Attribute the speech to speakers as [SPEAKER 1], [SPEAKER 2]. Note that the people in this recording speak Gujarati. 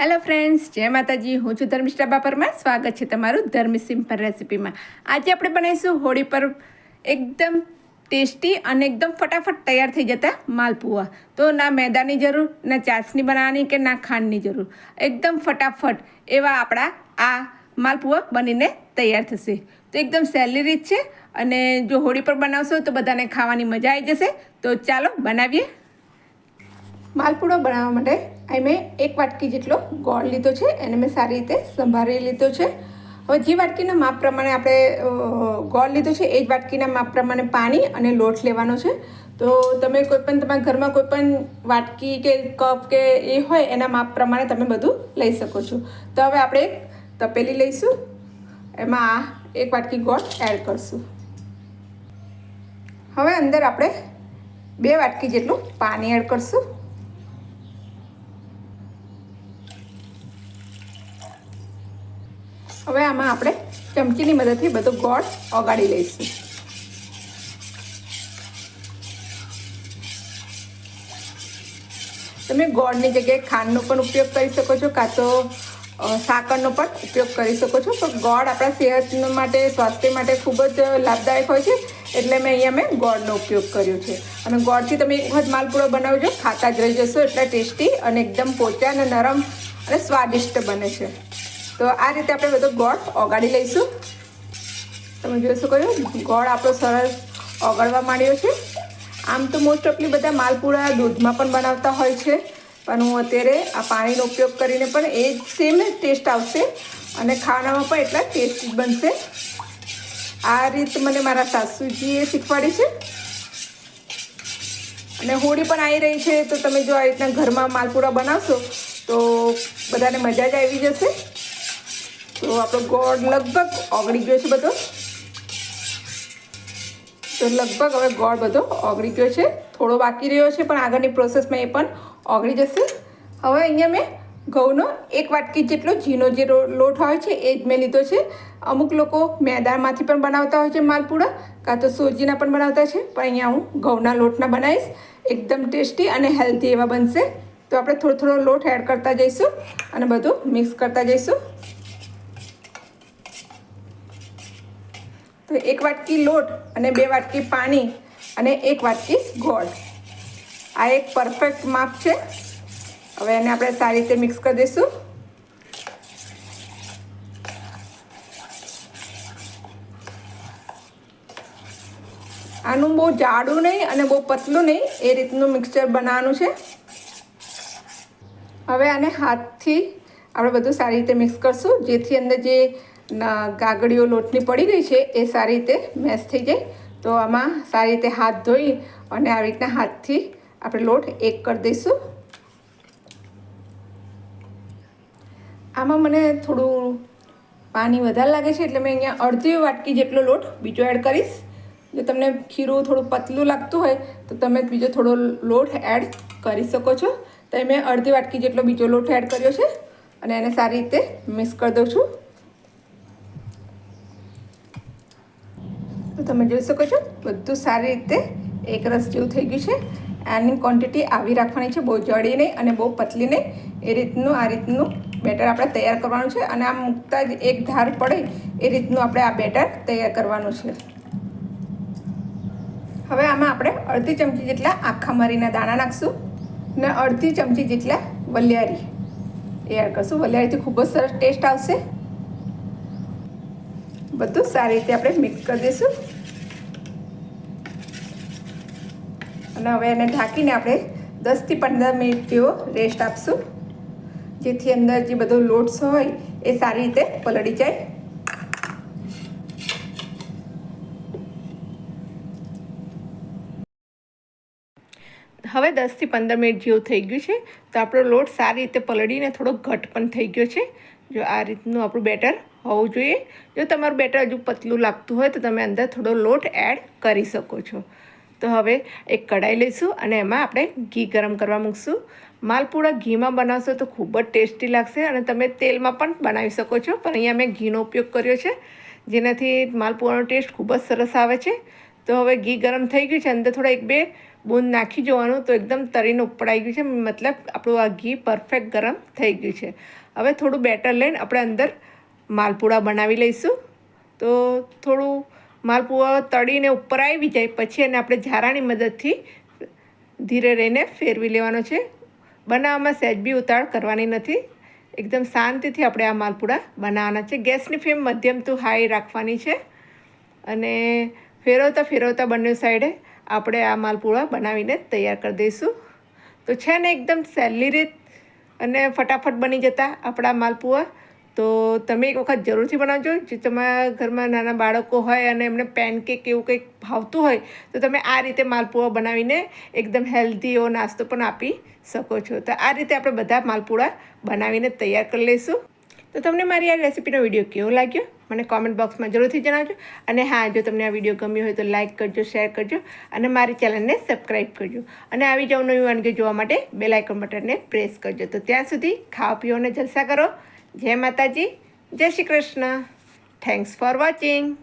[SPEAKER 1] હેલો ફ્રેન્ડ્સ જય માતાજી. હું છું ધર્મિષ્ઠા બાપરમાં. સ્વાગત છે તમારું ધર્મી સિમ્પલ રેસિપીમાં. આજે આપણે બનાવીશું હોળી પર એકદમ ટેસ્ટી અને એકદમ ફટાફટ તૈયાર થઈ જતા માલપુઆ. તો ના મેદાની જરૂર, ના ચાસની બનાવવાની કે ના ખાંડની જરૂર. એકદમ ફટાફટ એવા આપણા આ માલપુઆ બનીને તૈયાર થશે. તો એકદમ સહેલી રીત છે અને જો હોળી પર બનાવશો તો બધાને ખાવાની મજા આવી જશે. તો ચાલો બનાવીએ. માલપુડો બનાવવા માટે અહીં મેં એક વાટકી જેટલો ગોળ લીધો છે, એને મેં સારી રીતે સંભાળી લીધો છે. હવે જે વાટકીના માપ પ્રમાણે આપણે ગોળ લીધો છે, એ જ વાટકીના માપ પ્રમાણે પાણી અને લોટ લેવાનો છે. તો તમે કોઈ પણ તમારા ઘરમાં કોઈ પણ વાટકી કે કપ કે એ હોય, એના માપ પ્રમાણે તમે બધું લઈ શકો છો. તો હવે આપણે એક તપેલી લઈશું. એમાં આ એક વાટકી ગોળ એડ કરશું. હવે અંદર આપણે બે વાટકી જેટલું પાણી એડ કરશું. હવે આમાં આપણે ચમચીની મદદથી બધો ગોળ ઓગાળી લઈશું. તમે ગોળની જગ્યાએ ખાંડનો પણ ઉપયોગ કરી શકો છો કાં તો સાકરનો પણ ઉપયોગ કરી શકો છો. તો ગોળ આપણા સેહત માટે, સ્વાસ્થ્ય માટે ખૂબ જ લાભદાયક હોય છે. એટલે મેં અહીંયા મેં ગોળનો ઉપયોગ કર્યો છે. અને ગોળથી તમે એક વખત માલપુડો બનાવજો, ખાતા જ રહી જશો, એટલા ટેસ્ટી અને એકદમ પોચા અને નરમ અને સ્વાદિષ્ટ બને છે. તો આ રીતે આપણે બધો ગોળ ઓગાળી લઈશું. તમે જોઈ શકો છો, ગોળ આપણો સરસ ઓગળવા માંડ્યો છે. આમ તો મોસ્ટ ઓફલી બધા માલપુડા દૂધમાં પણ બનાવતા હોય છે. પણ હું અત્યારે આ પાણીનો ઉપયોગ કરીને પણ એ જ સેમ ટેસ્ટ આવશે અને ખાવાનામાં પણ એટલા ટેસ્ટી બનશે. આ રીત મને મારા સાસુજીએ શીખવાડી છે. અને હોળી પણ આવી રહી છે, તો તમે જો આ રીતના ઘરમાં માલપુડા બનાવશો, તો બધાને મજા જ આવી જશે. તો આપણો ગોળ લગભગ ઓગળી ગયો છે બધો. તો લગભગ હવે ગોળ બધો ઓગળી ગયો છે. થોડો બાકી રહ્યો છે, પણ આગળની પ્રોસેસમાં એ પણ ઓગળી જશે. હવે અહીંયા મેં ઘઉંનો એક વાટકી જેટલો ઝીનો જે લોટ હોય છે, એ જ મેં લીધો છે. અમુક લોકો મેદામાંથી પણ બનાવતા હોય છે માલપુડા, કાં તો સોજીના પણ બનાવતા છે, પણ અહીંયા હું ઘઉંના લોટના બનાવીશ. એકદમ ટેસ્ટી અને હેલ્ધી એવા બનશે. તો આપણે થોડો થોડો લોટ એડ કરતા જઈશું અને બધું મિક્સ કરતા જઈશું. તો એક વાટકી લોટ અને બે વાટકી પાણી અને એક વાટકી ગોળ. આ એક પરફેક્ટ માપ છે. હવે એને આપણે સારી રીતે મિક્સ કરી દઈશું. આનું બહુ જાડું નહીં અને બહુ પતલું નહીં, એ રીતનું મિક્સચર બનાવવાનું છે. હવે આને હાથથી આપણે બધું સારી રીતે મિક્સ કરશું. જેથી અંદર જે ગાગડીઓ લોટની પડી ગઈ છે, એ સારી રીતે મેશ થઈ જાય. તો આમાં સારી રીતે હાથ ધોઈ અને આવી રીતના હાથથી આપણે લોટ એક કરી દઈશું. આમાં મને થોડું પાણી વધારે લાગે છે, એટલે મેં અહીંયા અડધી વાટકી જેટલો લોટ બીજો એડ કરીશ. જો તમને ખીરું થોડું પતલું લાગતું હોય, તો તમે બીજો થોડો લોટ એડ કરી શકો છો. તો મેં અડધી વાટકી જેટલો બીજો લોટ એડ કર્યો છે. અને એને સારી રીતે મિક્સ કરી દઉં છું. તો તમે જોઈ શકો છો, બધું સારી રીતે એક રસ જેવું થઈ ગયું છે. આની ક્વોન્ટિટી આવી રાખવાની છે, બહુ જડી નહીં અને બહુ પતલી નહીં. એ રીતનું, આ રીતનું બેટર આપણે તૈયાર કરવાનું છે અને આમ મૂકતા જ એક ધાર પડે, એ રીતનું આપણે આ બેટર તૈયાર કરવાનું છે. હવે આમાં આપણે અડધી ચમચી જેટલા આખા મરીના દાણા નાખશું અને અડધી ચમચી જેટલા વલિયારી. એડ કરશું. વલિયાળીથી ખૂબ જ સરસ ટેસ્ટ આવશે. બધું સારી રીતે આપણે મિક્સ કરી દઈશું. અને હવે એને ઢાંકીને આપણે દસથી પંદર મિનિટ જેવો રેસ્ટ આપશું. જેથી અંદર જે બધો લોટ્સ હોય એ સારી રીતે પલળી જાય. હવે દસથી પંદર મિનિટ જેવું થઈ ગયું છે. તો આપણો લોટ સારી રીતે પલળીને થોડો ઘટ પણ થઈ ગયો છે. જો આ રીતનું આપણું બેટર હોવું જોઈએ. જો તમારું બેટર હજુ પતલું લાગતું હોય તો તમે અંદર થોડો લોટ એડ કરી શકો છો. તો હવે એક કઢાઈ લઈશું અને એમાં આપણે ઘી ગરમ કરવા મૂકશું. માલપુડા ઘીમાં બનાવશો તો ખૂબ જ ટેસ્ટી લાગશે અને તમે તેલમાં પણ બનાવી શકો છો. પણ અહીંયા મેં ઘીનો ઉપયોગ કર્યો છે. જેનાથી માલપુડાનો ટેસ્ટ ખૂબ જ સરસ આવે છે. તો હવે ઘી ગરમ થઈ ગયું છે. અંદર થોડા એક બે બૂંદ નાખી જોવાનું તો એકદમ તરીને ઉપડાઈ ગયું છે. મતલબ આપણું આ ઘી પરફેક્ટ ગરમ થઈ ગયું છે. હવે થોડું બેટર લઈને આપણે અંદર માલપુડા બનાવી લઈશું. તો થોડું માલપુઆ તળીને ઉપર આવી જાય, પછી એને આપણે ઝારાની મદદથી ધીરે રહીને ફેરવી લેવાનો છે. બનાવવામાં સહેજ બી ઉતાળ કરવાની નથી. એકદમ શાંતિથી આપણે આ માલપુડા બનાવવાના છે. ગેસની ફ્લેમ મધ્યમ ટુ હાઈ રાખવાની છે. અને ફેરવતા ફેરવતા બંને સાઈડે આપણે આ માલપુડા બનાવીને તૈયાર કરી દઈશું. તો છે ને એકદમ સહેલી રીત અને ફટાફટ બની જતા આપણા માલપુઆ. તો તમે એક વખત જરૂરથી બનાવજો. જે તમારા ઘરમાં નાના બાળકો હોય અને એમને પેનકેક એવું કંઈક ભાવતું હોય, તો તમે આ રીતે માલપુઆ બનાવીને એકદમ હેલ્ધી એવો નાસ્તો પણ આપી શકો છો. તો આ રીતે આપણે બધા માલપુડા બનાવીને તૈયાર કરી લઈશું. તો તમને મારી આ રેસીપીનો વીડિયો કેવો લાગ્યો? મને કોમેન્ટ બોક્સમાં જરૂરથી જણાવજો. અને હા, જો તમને આ વીડિયો ગમ્યો હોય તો લાઇક કરજો શેર કરજો અને મારી ચેનલને સબસ્ક્રાઈબ કરજો. અને આવી જાવ નવી વાનગી જોવા માટે બેલ આઇકન બટનને પ્રેસ કરજો. તો ત્યાં સુધી ખાઓ, પીઓ જલસા કરો. જય માતાજી. જય Shri Krishna. Thanks for watching